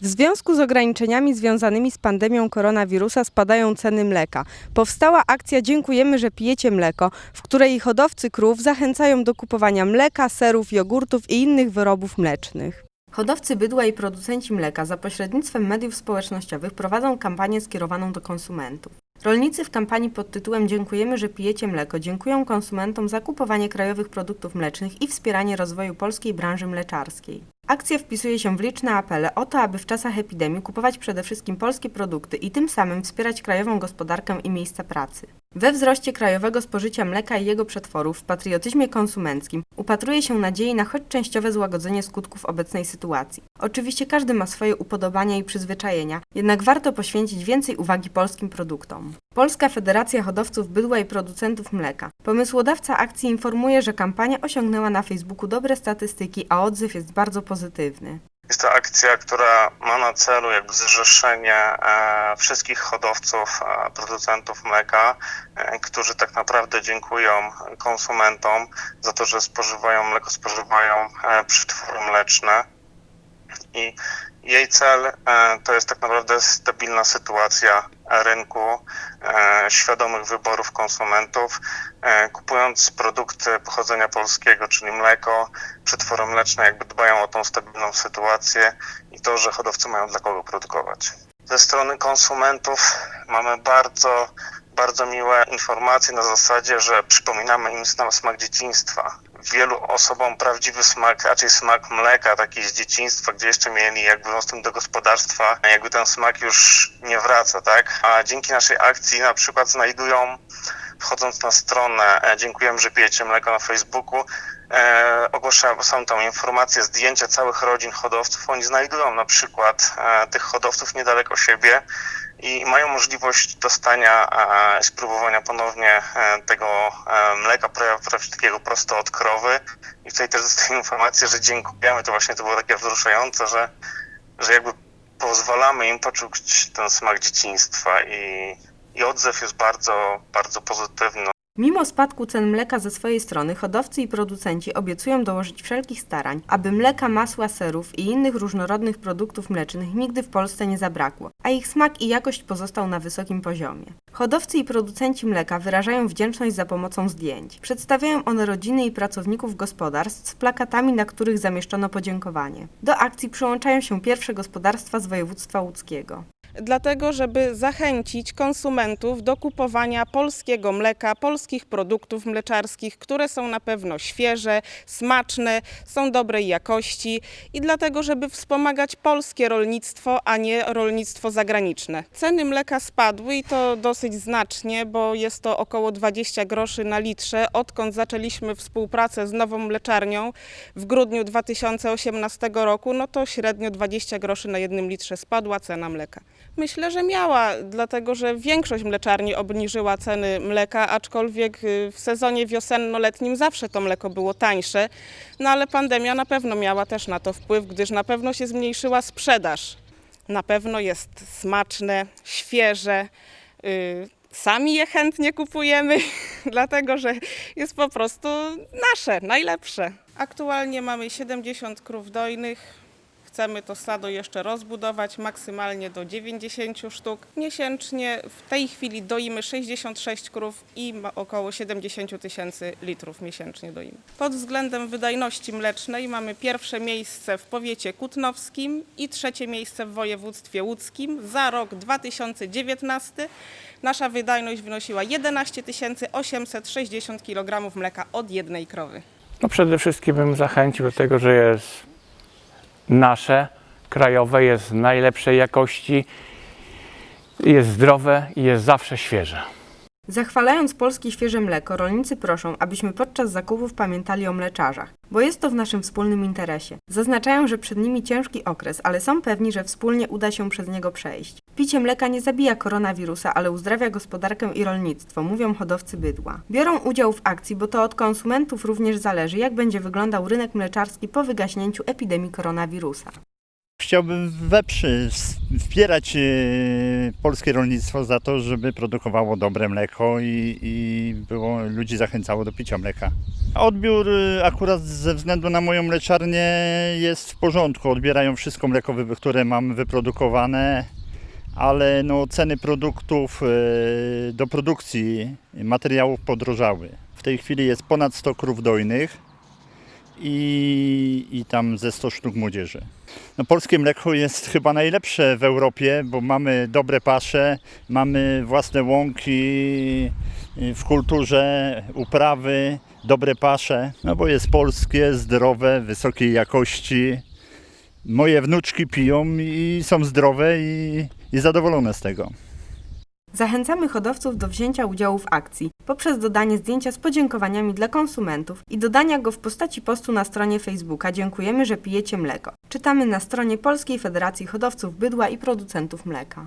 W związku z ograniczeniami związanymi z pandemią koronawirusa spadają ceny mleka. Powstała akcja Dziękujemy, że pijecie mleko, w której hodowcy krów zachęcają do kupowania mleka, serów, jogurtów i innych wyrobów mlecznych. Hodowcy bydła i producenci mleka za pośrednictwem mediów społecznościowych prowadzą kampanię skierowaną do konsumentów. Rolnicy w kampanii pod tytułem Dziękujemy, że pijecie mleko dziękują konsumentom za kupowanie krajowych produktów mlecznych i wspieranie rozwoju polskiej branży mleczarskiej. Akcja wpisuje się w liczne apele o to, aby w czasach epidemii kupować przede wszystkim polskie produkty i tym samym wspierać krajową gospodarkę i miejsca pracy. We wzroście krajowego spożycia mleka i jego przetworów w patriotyzmie konsumenckim upatruje się nadziei na choć częściowe złagodzenie skutków obecnej sytuacji. Oczywiście każdy ma swoje upodobania i przyzwyczajenia, jednak warto poświęcić więcej uwagi polskim produktom. Polska Federacja Hodowców Bydła i Producentów Mleka. Pomysłodawca akcji informuje, że kampania osiągnęła na Facebooku dobre statystyki, a odzew jest bardzo pozytywny. Jest to akcja, która ma na celu jakby zrzeszenie e, wszystkich hodowców, e, producentów mleka, e, którzy tak naprawdę dziękują konsumentom za to, że spożywają mleko, spożywają przetwory mleczne. I jej cel to jest tak naprawdę stabilna sytuacja rynku, e, świadomych wyborów konsumentów, e, kupując produkty pochodzenia polskiego, czyli mleko, przetwory mleczne, jakby dbają o tą stabilną sytuację i to, że hodowcy mają dla kogo produkować. Ze strony konsumentów mamy bardzo, bardzo miłe informacje na zasadzie, że przypominamy im smak dzieciństwa. Wielu osobom prawdziwy smak, raczej smak mleka, taki z dzieciństwa, gdzie jeszcze mieli jakby dostęp do gospodarstwa, jakby ten smak już nie wraca, tak? A dzięki naszej akcji na przykład znajdują, wchodząc na stronę e, Dziękujemy, że pijecie mleko na Facebooku, e, ogłaszają są tam informacje, zdjęcia całych rodzin hodowców. Oni znajdują na przykład e, tych hodowców niedaleko siebie i mają możliwość dostania, e, spróbowania ponownie e, tego e, mleka pra- pra- takiego prosto od krowy. I tutaj też dostaję informację, że dziękujemy. To właśnie to było takie wzruszające, że, że jakby pozwalamy im poczuć ten smak dzieciństwa i, i odzew jest bardzo, bardzo pozytywny. Mimo spadku cen mleka ze swojej strony, hodowcy i producenci obiecują dołożyć wszelkich starań, aby mleka, masła, serów i innych różnorodnych produktów mlecznych nigdy w Polsce nie zabrakło, a ich smak i jakość pozostał na wysokim poziomie. Hodowcy i producenci mleka wyrażają wdzięczność za pomocą zdjęć. Przedstawiają one rodziny i pracowników gospodarstw z plakatami, na których zamieszczono podziękowanie. Do akcji przyłączają się pierwsze gospodarstwa z województwa łódzkiego. Dlatego żeby zachęcić konsumentów do kupowania polskiego mleka, polskich produktów mleczarskich, które są na pewno świeże, smaczne, są dobrej jakości i dlatego, żeby wspomagać polskie rolnictwo, a nie rolnictwo zagraniczne. Ceny mleka spadły i to dosyć znacznie, bo jest to około 20 groszy na litrze, odkąd zaczęliśmy współpracę z nową mleczarnią w grudniu 2018 roku, no to średnio 20 groszy na jednym litrze spadła cena mleka. Myślę, że miała, dlatego że większość mleczarni obniżyła ceny mleka, aczkolwiek y, w sezonie wiosenno-letnim zawsze to mleko było tańsze, no ale pandemia na pewno miała też na to wpływ, gdyż na pewno się zmniejszyła sprzedaż. Na pewno jest smaczne, świeże. y, Sami je chętnie kupujemy, dlatego że jest po prostu nasze, najlepsze. Aktualnie mamy 70 krów dojnych, Chcemy to stado jeszcze rozbudować maksymalnie do 90 sztuk. Miesięcznie w tej chwili doimy 66 krów i około 70 tysięcy litrów miesięcznie doimy. Pod względem wydajności mlecznej mamy pierwsze miejsce w powiecie kutnowskim i trzecie miejsce w województwie łódzkim za rok 2019. Nasza wydajność wynosiła 11 860 kg mleka od jednej krowy. No przede wszystkim bym zachęcił do tego, że jest nasze, krajowe, jest najlepszej jakości, jest zdrowe i jest zawsze świeże. Zachwalając polskie świeże mleko, rolnicy proszą, abyśmy podczas zakupów pamiętali o mleczarzach, bo jest to w naszym wspólnym interesie. Zaznaczają, że przed nimi ciężki okres, ale są pewni, że wspólnie uda się przez niego przejść. Picie mleka nie zabija koronawirusa, ale uzdrawia gospodarkę i rolnictwo, mówią hodowcy bydła. Biorą udział w akcji, bo to od konsumentów również zależy, jak będzie wyglądał rynek mleczarski po wygaśnięciu epidemii koronawirusa. Chciałbym weprzy, wspierać e, polskie rolnictwo za to, żeby produkowało dobre mleko i, i było, ludzi zachęcało do picia mleka. Odbiór e, akurat ze względu na moją mleczarnię jest w porządku. Odbierają wszystko mleko, które mam wyprodukowane, ale no, ceny produktów e, do produkcji materiałów podrożały. W tej chwili jest ponad 100 krów dojnych i, i tam ze 100 sztuk młodzieży. No, polskie mleko jest chyba najlepsze w Europie, bo mamy dobre pasze, mamy własne łąki y, w kulturze, uprawy, dobre pasze, no bo jest polskie, zdrowe, wysokiej jakości. Moje wnuczki piją i są zdrowe i, i zadowolone z tego. Zachęcamy hodowców do wzięcia udziału w akcji poprzez dodanie zdjęcia z podziękowaniami dla konsumentów i dodania go w postaci postu na stronie Facebooka Dziękujemy, że pijecie mleko. Czytamy na stronie Polskiej Federacji Hodowców Bydła i Producentów Mleka.